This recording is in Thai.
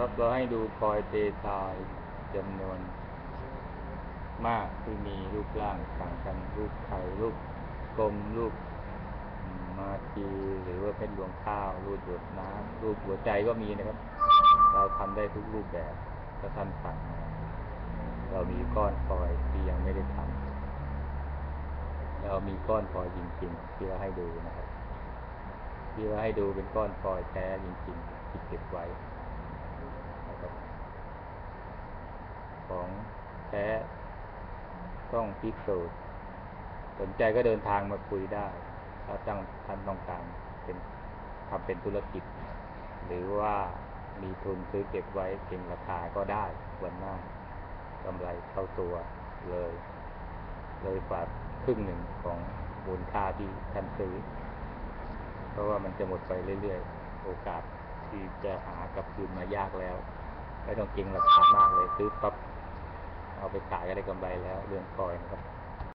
ครับเราให้ดูคอยเตทายจำนวน มากที่มีรูปร่างต่างกันรูปไข่รูปกลมรูปมาทีหรือว่าเพชรรวงข้าว รูปหยดน้ำรูปหัวใจก็มีนะครับ เราทำได้ทุกรูปแบบถ้าท่านสั่งมาเรามีก้อนฟอยที่ยังไม่ได้ทำเรามีก้อนฟอยจริงๆที่เราให้ดูนะครับที่เราให้ดูเป็นก้อนฟอยแท้จริงๆที่เก็บไว้นะครับ ของแท้ต้องพิสูจน์สนใจก็เดินทางมาคุยได้ถ้าตั้งท่านต้องการเป็นทำเป็นธุรกิจ หรือว่ามีทุนซื้อเก็บไว้เก็งราคาก็ได้วันหน้ากำไรเข้าตัวเลย เลยฝากครึ่งหนึ่งของมูลค่าที่ท่านซื้อ เพราะว่ามันจะหมดไปเรื่อยๆ โอกาสที่จะหากลับคืนมายากแล้ว ไม่ต้องเก็งราคามากเลยซื้อปั๊บ เอาไปขายก็ได้กำไรแล้วเรื่องคอยนะครับ